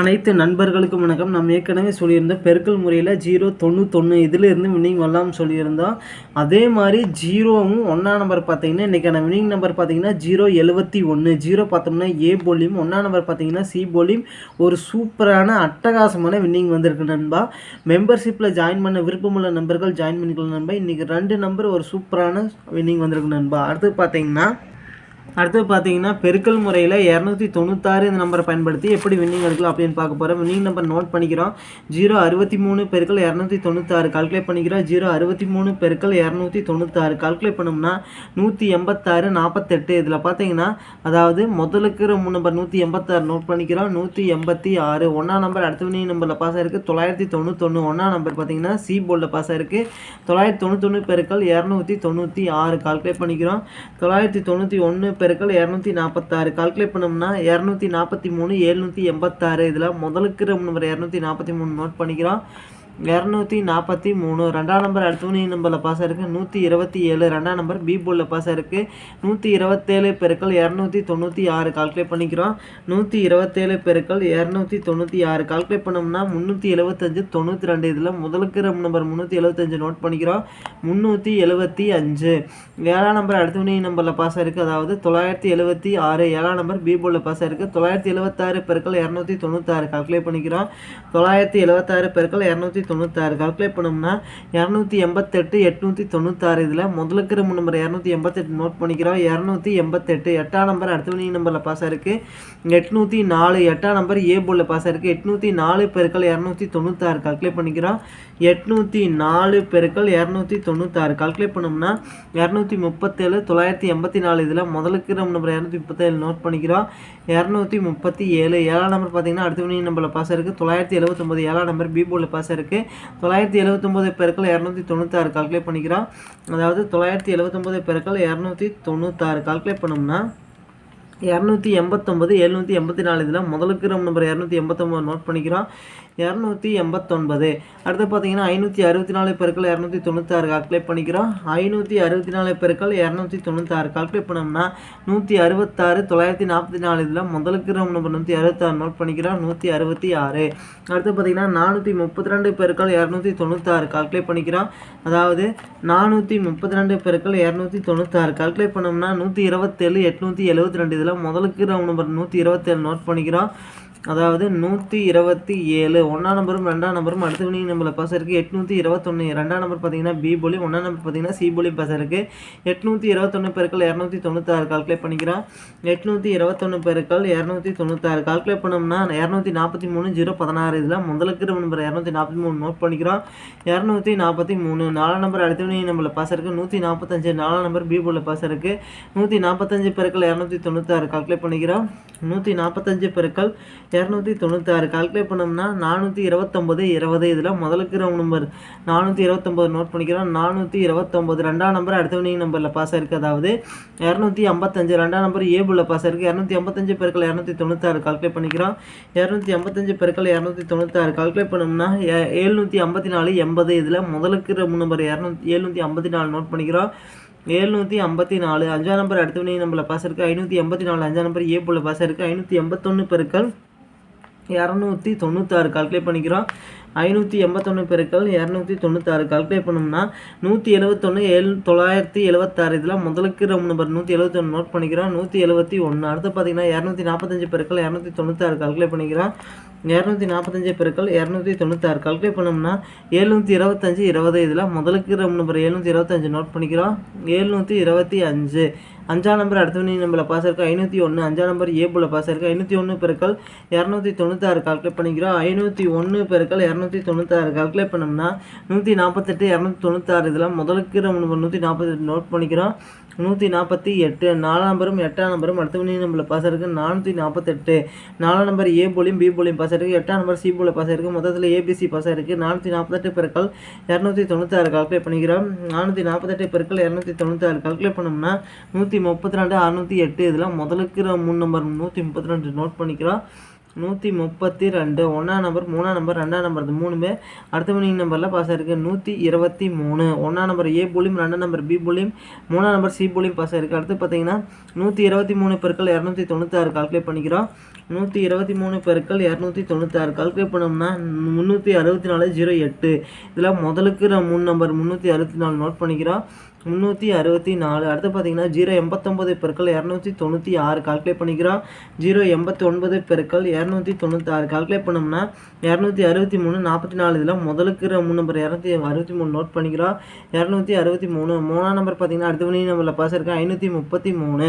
அனைத்து நண்பர்களுக்கும் வணக்கம். நம்ம ஏற்கனவே சொல்லியிருந்தோம் பெருக்கல் முறையில் ஜீரோ தொண்ணூத்தொன்று இதிலிருந்து வின்னிங் வரலாம்னு சொல்லியிருந்தோம். அதே மாதிரி ஜீரோவும் ஒன்றாம் நம்பர் பார்த்தீங்கன்னா இன்றைக்கான வின்னிங் நம்பர் பார்த்தீங்கன்னா ஜீரோ எழுபத்தி ஒன்று ஜீரோ பார்த்தோம்னா ஏ போலியும் ஒன்றா நம்பர் பார்த்தீங்கன்னா சி போலியும் ஒரு சூப்பரான அட்டகாசமான வின்னிங் வந்திருக்கு நண்பா. மெம்பர்ஷிப்பில் ஜாயின் பண்ண விருப்பமுள்ள நண்பர்கள் ஜாயின் பண்ணிக்கலாம் நண்பா. இன்றைக்கி ரெண்டு நம்பர் ஒரு சூப்பரான வின்னிங் வந்திருக்கு நண்பா. அடுத்து பார்த்தீங்கன்னா அடுத்தது பார்த்தீங்கன்னா பெருக்கல் முறையில் இரநூத்தி தொண்ணூத்தாறு இந்த நம்பரை பயன்படுத்தி எப்படி வின்னிங் எடுக்கலாம் அப்படின்னு பார்க்க போகிறோம் வின்னிங் நம்பர் நோட் பண்ணிக்கிறோம். ஜீரோ அறுபத்தி மூணு பெருக்கள் இரநூத்தி தொண்ணூத்தாறு. கால்குலேட் பண்ணிக்கிறோம். ஜீரோ அறுபத்தி மூணு பெருக்கள் இரநூத்தி தொண்ணூத்தாறு. கால்குலேட் பண்ணோம்னா நூற்றி எண்பத்தாறு நாற்பத்தெட்டு இதில் பார்த்தீங்கன்னா அதாவது முதலுக்கு மூணு நம்பர் நூற்றி எண்பத்தாறு நோட் பண்ணிக்கிறோம். நூற்றி எண்பத்தி ஆறு. ஒன்றாம் நம்பர் அடுத்த வின்னிங் நம்பரில் பாஸ் ஆயிருக்கு. தொள்ளாயிரத்தி தொண்ணூத்தொன்று ஒன்றாம் நம்பர் பார்த்தீங்கன்னா சி போர்டில் பாஸ் ஆயிருக்கு. தொள்ளாயிரத்தி தொண்ணூத்தொன்று பெருக்கள் இரநூத்தி தொண்ணூற்றி ஆறு. கால்குலேட் பண்ணிக்கிறோம். தொள்ளாயிரத்தி தொண்ணூற்றி ஒன்று பெருக்கள் இரநூத்தி நாற்பத்தாறு கால்குலேட் பண்ணோம்னா இரநூத்தி நாற்பத்தி மூணு எழுநூற்றி எண்பத்தாறு. இதில் முதலுக்கு நம்பர் இரநூத்தி நாற்பத்தி மூணு நோட் பண்ணிக்கிறோம். இரநூத்தி நாற்பத்தி மூணு. ரெண்டாம் நம்பர் அடுத்த நம்பரில் பாஸ் ஆயிருக்கு. நூற்றி இருபத்தி ஏழு. ரெண்டாம் நம்பர் பி போலில் பாஸ் ஆயிருக்கு. நூற்றி இருபத்தேழு பெருக்கள் இரநூத்தி தொண்ணூற்றி ஆறு கால்குலேட் பண்ணிக்கிறோம். நூற்றி இருபத்தேழு பெருக்கள் இரநூத்தி தொண்ணூற்றி ஆறு கால்குலேட் பண்ணோம்னா முந்நூற்றி எழுபத்தஞ்சு தொண்ணூற்றி ரெண்டு. இதில் முதலுக்கு நம்பர் முந்நூற்றி எழுபத்தஞ்சு நோட் பண்ணிக்கிறோம். முந்நூற்றி எழுபத்தி அஞ்சு. ஏழாம் நம்பர் அடுத்த நம்பரில் பாஸ் ஆயிருக்கு. அதாவது தொள்ளாயிரத்தி எழுபத்தி ஆறு. ஏழாம் நம்பர் பி போலில் பாஸ் ஆயிருக்கு. தொள்ளாயிரத்தி எழுபத்தாறு பெருக்கள் இரநூத்தி தொண்ணூத்தாறு கால்குலேட் பண்ணிக்கிறோம். தொள்ளாயிரத்தி எழுபத்தாறு பெருக்கள் இரநூத்தி தொண்ணூத்தாறு. கால்குலேட் பண்ணோம்னா இரநூத்தி எண்பத்தெட்டு எட்நூற்றி தொண்ணூத்தாறு. இதில் முதல் இருக்கிற நம்பர் இரநூத்தி எண்பத்தெட்டு நோட் பண்ணிக்கிறோம். இரநூத்தி எண்பத்தெட்டு. எட்டாம் நம்பர் அடுத்த மணி நம்பரில் பாஸ் ஆயிருக்கு. எட்நூற்றி நாலு. எட்டாம் நம்பர் ஏ போர்டில் பாஸ் ஆயிருக்கு. எட்நூற்றி நாலு பெருக்கள் இரநூத்தி தொண்ணூத்தாறு. கால்குலேட் பண்ணிக்கிறோம். எட்நூற்றி நாலு பெருக்கள் இரநூத்தி தொண்ணூத்தாறு. கால்குலேட் பண்ணோம்னா இரநூத்தி முப்பத்தேழு தொள்ளாயிரத்தி எண்பத்தி நாலு. இதில் முதலுக்கு நம்ம நம்பர் இரநூத்தி முப்பத்தேழு நோட் பண்ணிக்கிறோம். இரநூத்தி முப்பத்தி ஏழு. ஏழாம் நம்பர் பார்த்தீங்கன்னா அடுத்த நம்பரில் பாஸ் இருக்குது தொள்ளாயிரத்தி எழுபத்தொம்பது ஏழாம் நம்பர் பி போர்டில் பாஸ் இருக்குது தொள்ளாயிரத்தி எழுபத்தொம்பது பெருக்கள் இரநூத்தி தொண்ணூத்தாறு கால்குலேட் பண்ணிக்கிறோம். அதாவது தொள்ளாயிரத்தி எழுபத்தொம்பது பெருக்கள் இரநூத்தி தொண்ணூத்தாறு கால்குலேட் பண்ணோம்னா இரநூத்தி எண்பத்தொம்பது எழுநூற்றி எண்பத்தி நாலு. இதில் முதலுக்கு நம்ம நம்பர் இரநூத்தி எண்பத்தொம்பது நோட் பண்ணிக்கிறோம். இரநூத்தி எண்பத்தொன்பது. அடுத்து பார்த்தீங்கன்னா ஐநூற்றி அறுபத்தி நாலு பெருக்கள் இரநூத்தி தொண்ணூத்தாறு கால்குலேட் பண்ணிக்கிறோம். ஐநூற்றி அறுபத்தி நாலு பெருக்கள் இரநூத்தி தொண்ணூத்தாறு. கால்குலேட் பண்ணோம்னா நூற்றி அறுபத்தாறு தொள்ளாயிரத்தி நாற்பத்தி நாலு. இதில் முதலுக்கு நம்ம நம்பர் நூற்றி அறுபத்தாறு நோட் பண்ணிக்கிறோம். நூற்றி அறுபத்தி ஆறு. அடுத்து பார்த்தீங்கன்னா நானூற்றி முப்பத்தி ரெண்டு பெருக்கள் இரநூத்தி தொண்ணூத்தாறு கால்குலேட் பண்ணிக்கிறோம். அதாவது நானூற்றி முப்பத்தி ரெண்டு பெருக்கள் இரநூத்தி தொண்ணூத்தாறு கால்குலேட் பண்ணோம்னா நூற்றி இருபத்தேழு எட்நூற்றி எழுபத்தி ரெண்டு. இதில் முதலுக்கு ரவுண்ட் நம்பர் நூற்றி இருபத்தேழு நோட் பண்ணிக்கிறோம் அதாவது நூற்றி இருபத்தி ஏழு ஒன்றாம் நம்பரும் ரெண்டாம் நம்பரும் அடுத்த வினிங் நம்பரில் பாஸ் இருக்குது எட்நூற்றி இருபத்தொன்று ரெண்டாம் நம்பர் பார்த்தீங்கன்னா பி போலி ஒன்றாம் நம்பர் பார்த்தீங்கன்னா சி போலி பாஸ் இருக்குது எட்நூற்றி இருபத்தொன்று பெருக்கள் இரநூத்தி தொண்ணூத்தாறு கால்குலேட் பண்ணிக்கிறோம் எட்நூற்றி இருபத்தொன்று பெருக்கள் இரநூத்தி தொண்ணூத்தாறு கால்குலேட் பண்ணோம்னா இரநூத்தி நாற்பத்தி மூணு ஜீரோ பதினாறு இதில் முதலுக்கு நம்பர் இரநூத்தி நாற்பத்தி மூணு நோட் பண்ணிக்கிறோம் இரநூத்தி நாற்பத்தி மூணு நாலாம் நம்பர் அடுத்த வினிங் நம்பரில் பாஸ் இருக்குது நூற்றி நாற்பத்தஞ்சு நாலாம் நம்பர் பி போலில் பாஸ் இருக்குது நூற்றி நாற்பத்தஞ்சு பெருக்கள் இரநூத்தி தொண்ணூத்தாறு கால்குலேட் பண்ணிக்கிறோம் நூற்றி நாற்பத்தஞ்சு பெருக்கள் இரநூத்தி தொண்ணூத்தாறு கால்குலேட் பண்ணோம்னா நானூற்றி இருபத்தொம்பது இருபது இதில் முதலுக்கு நம்பர் நானூற்றி இருபத்தொம்பது நோட் பண்ணிக்கிறோம். நானூற்றி இருபத்தொம்பது ரெண்டாம் நம்பர் அடுத்த வினிங் நம்பரில் பாஸ் ஆயிருக்கு. அதாவது இரநூத்தி ஐம்பத்தஞ்சு ரெண்டாம் நம்பர் ஏபுள்ள பாஸ் ஆயிருக்கு. இரநூத்தி ஐம்பத்தஞ்சு பெருக்கள் இரநூத்தி தொண்ணூத்தாறு கால்குலேட் பண்ணிக்கிறோம். இரநூத்தி ஐம்பத்தஞ்சு பெருக்கள் இரநூத்தி தொண்ணூத்தாறு கால்குலேட் பண்ணோம்னா எழுநூற்றி ஐம்பத்தி நாலு எண்பது இதில் முதலுக்கு நம்பர் இரநூத்தி எழுநூற்றி ஐம்பத்தி நாலு நோட் பண்ணிக்கிறோம். ஏழ்நூற்றி ஐம்பத்தி நாலு அஞ்சாம் நம்பர் அடுத்த வினை பாஸ் இருக்குது ஐநூற்றி எண்பத்தி நாலு அஞ்சாம் நம்பர் ஏ போல் பாஸ் இருக்குது ஐநூற்றி எண்பத்தொன்று பெருக்கள் இரநூத்தி தொண்ணூத்தாறு கால்குலேட் பண்ணிக்கிறோம். ஐநூற்றி எண்பத்தொன்று பெருக்கள் இரநூத்தி தொண்ணூத்தாறு கால்குலேட் பண்ணோம்னா நூற்றி எழுபத்தொன்று ஏழு தொள்ளாயிரத்தி எழுபத்தாறு இதில் முதலுக்கு ரொம்ப நம்பர் நூற்றி எழுபத்தொன்று நோட் பண்ணிக்கிறோம். நூற்றி எழுபத்தி ஒன்று அடுத்து பார்த்தீங்கன்னா இரநூத்தி நாற்பத்தஞ்சு பெருக்கள் இரநூத்தி தொண்ணூத்தாறு கால்குலேட் பண்ணிக்கிறோம். இரநூத்தி நாற்பத்தஞ்சு பெருக்கள் இரநூத்தி தொண்ணூத்தாறு கால்குலேட் பண்ணோம்னா எழுநூற்றி இருபத்தஞ்சு இருபது இதில் முதலுக்கு ரொம்ப நம்பர் எழுநூற்றி இருபத்தஞ்சு நோட் பண்ணிக்கிறோம். எழுநூற்றி இருபத்தி அஞ்சு. அஞ்சாம் நம்பர் அடுத்த வினி நம்பரில் பாஸ் இருக்குது ஐநூற்றி ஒன்று அஞ்சாம் நம்பர் ஏபுல பாஸ் இருக்குது ஐநூற்றி ஒன்று பெருக்கள் இரநூத்தி தொண்ணூத்தாறு கால்குலேட் பண்ணிக்கிறோம். ஐநூற்றி ஒன்று பெருக்கள் இரநூத்தி தொண்ணூத்தாறு கால்குலேட் பண்ணோம்னா நூற்றி நாற்பத்தெட்டு இரநூத்தி தொண்ணூத்தாறு இதில் முதலுக்கு நம்ம நூற்றி நாற்பத்தெட்டு நோட் பண்ணிக்கிறோம். நூற்றி நாற்பத்தி எட்டு நாலாம் நம்பரும் எட்டாம் நம்பரும் அடுத்த வினி நம்பரில் பாஸ் இருக்குது நானூற்றி நாற்பத்தெட்டு நாலாம் நம்பர் ஏ போலியும் பி போலியும் பாஸ் இருக்குது எட்டாம் நம்பர் சி போல பாஸ் இருக்குது மொத்தத்தில் ஏபிசி பாஸ் இருக்குது நானூற்றி நாற்பத்தெட்டு பெருக்கள் இரநூத்தி தொண்ணூத்தாறு கால்குலேட் பண்ணிக்கிறோம். நானூற்றி நாற்பத்தெட்டு பெருக்கள் இரநூத்தி தொண்ணூத்தாறு கால்குலேட் பண்ணோம்னா நூற்றி முப்பத்தி ரெண்டு அறுநூற்றி எட்டு இதெல்லாம் முதலுக்கு மூணு நம்பர் நூற்றி முப்பத்தி ரெண்டு நோட் பண்ணிக்கிறோம். நூற்றி முப்பத்தி ரெண்டு ஒன்றாம் நம்பர் மூணாம் நம்பர் ரெண்டாம் நம்பர் இது மூணுமே அடுத்த வினிங் நம்பரில் பாஸ் ஆயிருக்கு. நூற்றி இருபத்தி மூணு ஒன்றாம் நம்பர் ஏ புலியும் ரெண்டாம் நம்பர் பி புலியும் மூணாம் நம்பர் சி புலியும் பாஸ் ஆயிருக்கு. அடுத்து பார்த்தீங்கன்னா நூற்றி இருபத்தி மூணு பெருக்கள் இரநூத்தி தொண்ணூத்தாறு கால்குலேட் பண்ணிக்கிறோம். நூற்றி இருபத்தி மூணு பெருக்கள் இரநூத்தி தொண்ணூத்தாறு கால்குலேட் பண்ணோம்னா முந்நூற்றி அறுபத்தி நாலு ஜீரோ எட்டு. இதில் முதலுக்கு மூணு நம்பர் முந்நூற்றி அறுபத்தி நாலு நோட் பண்ணிக்கிறோம். முந்நூற்றி அறுபத்தி நாலு அடுத்து பார்த்தீங்கன்னா ஜீரோ எண்பத்தொம்பது பெருக்கள் இரநூத்தி தொண்ணூற்றி ஆறு கால்குலேட் பண்ணிக்கிறோம். ஜீரோ எண்பத்தி ஒன்பது பெருக்கள் இரநூத்தி தொண்ணூத்தாறு. கால்குலேட் பண்ணோம்னா இரநூத்தி அறுபத்தி மூணு நாற்பத்தி நாலு. இதில் முதலுக்கு மூணு நம்பர் இரநூத்தி அறுபத்தி மூணு நோட் பண்ணிக்கிறோம். இரநூத்தி அறுபத்தி மூணு. மூணாம் நம்பர் பார்த்தீங்கன்னா அடுத்த மணி நம்பரில் பாஸ் இருக்குது ஐநூற்றி முப்பத்தி மூணு.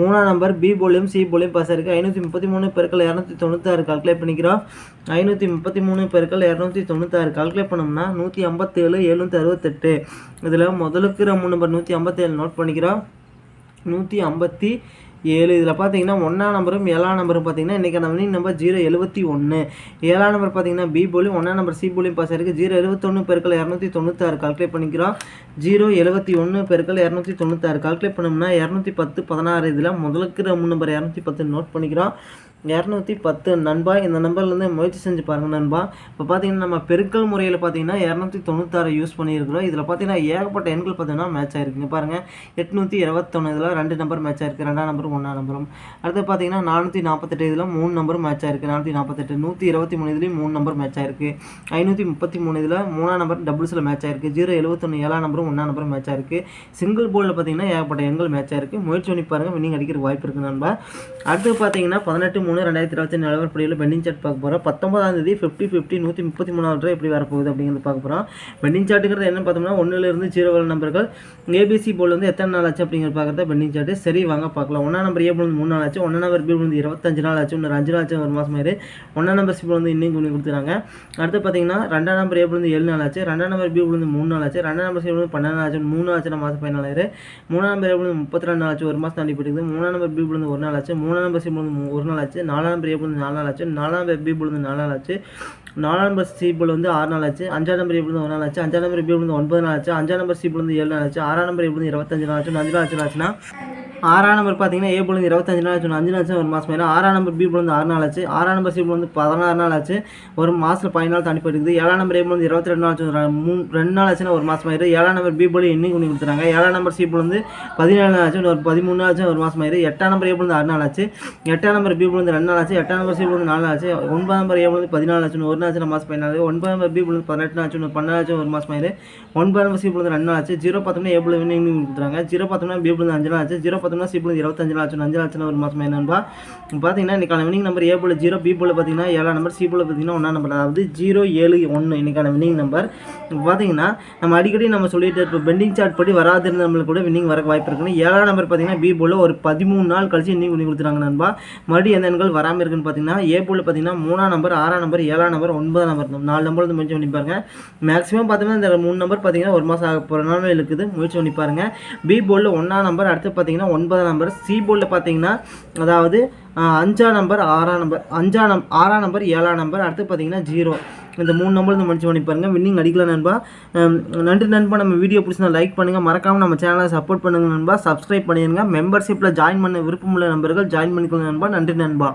மூணாம் நம்பர் பி போலியும் சி போலியும் பாஸ் இருக்குது ஐநூற்றி முப்பத்தி மூணு பெருக்கள் இரநூத்தி தொண்ணூத்தாறு. கால்குலேட் பண்ணிக்கிறோம். ஐநூற்றி முப்பத்தி மூணு பெருக்கள் இரநூத்தி தொண்ணூத்தாறு. கால்குலேட் பண்ணோம்னா நூற்றி ஐம்பத்தேழு எழுநூற்றி அறுபத்தெட்டு. இதில் முதலுக்கு மூணு நம்பர் நூற்றி ஐம்பத்தேழு நோட் பண்ணிக்கிறோம். நூற்றி ஐம்பத்தி ஏழு. இதில் பார்த்தீங்கன்னா ஒன்றாம் நம்பரும் ஏழாம் நம்பரும் பார்த்தீங்கன்னா இன்றைக்கான வினிங் நம்பர் ஜீரோ எழுபத்தி ஒன்று ஏழாம் நம்பர் பார்த்தீங்கன்னா பி போலி ஒன்றாம் நம்பர் சி போலியும் பாஸ் ஆயிருக்கு. ஜீரோ எழுபத்தொன்று பெருக்கள் இரநூத்தி தொண்ணூத்தாறு கால்குலேட் பண்ணிக்கிறோம். ஜீரோ எழுபத்தி ஒன்று பெருக்கள் இரநூத்தி தொண்ணூத்தாறு. கால்குலேட் பண்ணோம்னா இரநூத்தி பத்து பதினாறு. இதில் முதலுக்கு மூணு நம்பர் இரநூத்தி பத்து நோட் பண்ணிக்கிறோம். இரநூத்தி பத்து. நண்பா இந்த நம்பர்லேருந்து முயற்சி செஞ்சு பாருங்கள் நண்பா. இப்போ பார்த்தீங்கன்னா நம்ம பெருக்கல் முறையில் பார்த்தீங்கன்னா இரநூத்தி தொண்ணூத்தாறு யூஸ் பண்ணியிருக்கிறோம். இதில் பார்த்தீங்கன்னா ஏகப்பட்ட எண்கள் பார்த்தீங்கன்னா மேட்ச் ஆயிருக்குங்க பாருங்கள் எட்நூற்றி இருபத்தொன்று இதில் ரெண்டு நம்பர் மேட்ச் ஆயிருக்கு. ரெண்டாம் நம்பரும் ஒன்றாம் நம்பரும் அடுத்து பார்த்தீங்கன்னா நானூற்றி நாற்பத்தெட்டு இதில் மூணு நம்பரும் மேட்ச் ஆயிருக்கு. நானூற்றி நாற்பத்தெட்டு நூற்றி இருபத்தி மூணு இதுலேயும் மூணு நம்பர் மேட்ச் ஆயிருக்கு. ஐநூற்றி முப்பத்தி மூணு இதில் மூணாம் நம்பர் டபுள்ஸில் மேட்ச் ஆயிருக்கு. ஜீரோ எழுபத்தொன்று ஏழாம் நம்பரும் ஒன்றாம் நம்பரும் மேட்ச் ஆயிருக்கு. சிங்கிள் போர்டில் பார்த்தீங்கன்னா ஏகப்பட்ட எண்கள் மேட்ச் ஆயிருக்கு. முயற்சி பண்ணி பாருங்கள் நீங்கள் அடிக்கிற வாய்ப்பு இருக்குது நண்பா. அடுத்து பார்த்தீங்கன்னா பதினெட்டு மூணு ரெண்டாயிரத்தி இருபத்தி படியில் பெண்டிங் சார்ட் பார்க்க போகிறோம் பத்தொன்பதாம் தேதி ஃபிஃப்டி ஃபிஃப்டி நூற்றி முப்பத்தி மூணாவது ரூபா எப்படி வரப்போகுது அப்படிங்கிறது பார்க்க போகிறோம் பெண்டிங் சார்ட்டுங்கிறது என்ன பார்த்தோம்னா ஒன்றுலேருந்து ஜீரோ வர நம்பர்கள் ஏபிசி போல் வந்து எத்தனை நாள் ஆச்சு அப்படிங்கிறது பார்க்குறத பெண்டிங் சார்ட்டு சரி வாங்க பார்க்கலாம் ஒன்றா நம்பர் ஏ வந்து மூணு நாள் ஆச்சு ஒன்றா நம்பர் பி வந்து இருபத்தஞ்சு நாள் ஆச்சு இன்னொரு அஞ்சு நாள் ஆச்சு ஒரு மாதம் ஆயிரு ஒன்றா நம்பர் சி வந்து இன்னும் கொஞ்சம் கொடுத்துறாங்க அடுத்து பார்த்தீங்கன்னா ரெண்டாம் நம்பர் ஏ வந்து ஏழு நாள் ஆச்சு ரெண்டாம் நம்பர் பி வந்து மூணு நாள் ஆச்சு ரெண்டாம் நம்பர் சி வந்து பன்னெண்டு நாள் ஆச்சு மூணு ஆச்சு மாதம் பதினாலு ஆயிரு மூணாம் நம்பர் ஏ வந்து முப்பத்தி ரெண்டு நாள் ஆச்சு ஒரு மாதம் தாண்டி போயிட்டு மூணாம் நம்பர் பி வந்து ஒரு நாள் ஆச்சு மூணாம் நம்பர் சி வந்து ஒரு நாள் ஆச்சு நாலாம் பெரிய ஏ நாலு நாள் ஆச்சு. நாலாம் நம்பர் பி வந்து நாலு நாள் ஆச்சு. நாலாம் நம்பர் சி போல் வந்து ஆறு நாள் ஆச்சு. அஞ்சாம் நம்பர் எப்படி வந்து ஒரு நாள் ஆச்சு. அஞ்சாம் நம்பர் பி வந்து ஒன்பது நாள் ஆச்சு. அஞ்சாம் நம்பர் சி வந்து ஏழு நாள் ஆச்சு. ஆறாம் நம்பர் எப்படி இருபத்தஞ்சு நாள் ஆச்சு. அஞ்சு நாள் ஆச்சு. ஆச்சுன்னா ஆறாம் நம்பர் பார்த்தீங்கன்னா ஏ பொழுது இருபத்தஞ்சு நாள் ஆச்சு அஞ்சு நாள் ஆச்சு ஒரு மாதம் ஆயிடும் ஆறாம் நம்பர் பி பொழுது ஆறு நாள் ஆச்சு ஆறாம் நம்பர் சி பொழுது பதினாறு நாள் ஆச்சு ஒரு மாதத்தில் பதினாலு நாள் தாண்டி போயிருக்குது ஏழாம் நம்பர் ஏ பொழுது இருபத்தி ரெண்டு நாள் ஆச்சு மூணு ரெண்டு நாள் ஆச்சுன்னா ஒரு மாதம் ஆயிடும் ஏழாம் நம்பர் பி பொழுது இன்னைக்கு பண்ணி கொடுத்துறாங்க ஏழாம் நம்பர் சி பொழுது பதினேழு நாள் ஆச்சு ஒரு பதிமூணு நாள் ஆச்சு ஒரு மாதம் ஆயிடும் எட்டாம் நம்பர் ஏ பொழுது ஆறு நாள் ஆச்சு எட்டாம் நம்பர் பி பொழுது ரெண்டு நாள் ஆச்சு எட்டாம் நம்பர் சி பொழுது நாலு நாள் ஆச்சு ஒன்பதாம் நம்பர் ஏ பொழுது பதினாலு ஆச்சு ஒரு நாள் ஆச்சு மாதம் பதினாலு ஒன்பதாம் நம்பர் பி பொழுது பதினெட்டு நாள் ஆச்சு ஒரு பன்னெண்டு ஆச்சு ஒரு மாதம் ஆயிரும் ஒன்பதாம் நம்பர் சி பொழுது ரெண்டு நாள் ஆச்சு ஜீரோ பார்த்தோம்னா ஏ பொழுது இன்னும் கொடுத்துறாங்க ஜீரோ பார்த்தோம்னா பி பொழுது அஞ்சு நாள் ஆச்சு ஜீரோ பார்த்தோம்னா சி பொழுது இருபத்தஞ்சு அஞ்சு லட்சம் அஞ்சு லட்சம் ஒரு மாதம் என்னன்பா பார்த்தீங்கன்னா இன்றைக்கான winning number A pole zero B போல் பார்த்தீங்கன்னா ஏழாம் நம்பர் சி போல் பார்த்தீங்கன்னா ஒன்றா நம்பர் அதாவது ஜீரோ ஏழு ஒன்று இன்றைக்கான வினிங் நம்பர் இப்போ பார்த்தீங்கன்னா நம்ம அடிக்கடி நம்ம சொல்லிட்டு இப்போ பெண்டிங் சார்ட் படி வராதிருந்த நம்மளுக்கு கூட வின்னிங் வர வாய்ப்பு இருக்குன்னு. ஏழாம் நம்பர் பார்த்தீங்கன்னா பி போல் ஒரு பதிமூணு நாள் கழிச்சு இன்னிங் பண்ணி கொடுத்துறாங்க நண்பா. மறுபடியும் எந்த எண்கள் வராமல் இருக்குன்னு பார்த்தீங்கன்னா ஏ போல் பார்த்தீங்கன்னா மூணாம் நம்பர் ஆறாம் நம்பர் ஏழாம் நம்பர் ஒன்பதாம் நம்பர் நாலு நம்பர் வந்து முயற்சி பண்ணி பாருங்க. மேக்ஸிமம் பார்த்தீங்கன்னா இந்த மூணு நம்பர் பார்த்தீங்கன்னா ஒரு மாதம் ஆக போகிற நாள் இருக்குது. முயற்சி பண்ணி பாருங்க. பி போலில் ஒன்றாம் நம்பர் அடுத்து பார்த்தீங்கன்னா ஒன்பதாம் நம்பர் சி போர்டில் பார்த்தீங்கன்னா அதாவது அஞ்சாம் நம்பர் ஆறாம் நம்பர் அஞ்சாம் நம் ஆறாம் நம்பர் ஏழாம் நம்பர் அடுத்து பார்த்தீங்கன்னா ஜீரோ இந்த மூணு நம்பர் இந்த முடிச்சு பண்ணி பாருங்கள் வின்னிங் அடிக்கலாம் நண்பா. நன்றி நண்பா. நம்ம வீடியோ பிடிச்சினா லைக் பண்ணுங்கள் மறக்காமல் நம்ம சேனலை சப்போர்ட் பண்ணுங்கள் நண்பா. சப்ஸ்கிரைப் பண்ணிடுங்க மெம்பர்ஷிப்பில் ஜாயின் பண்ண விருப்பமுள்ள நண்பர்கள் ஜாயின் பண்ணிக்கோங்க நண்பா. நன்றி நண்பா.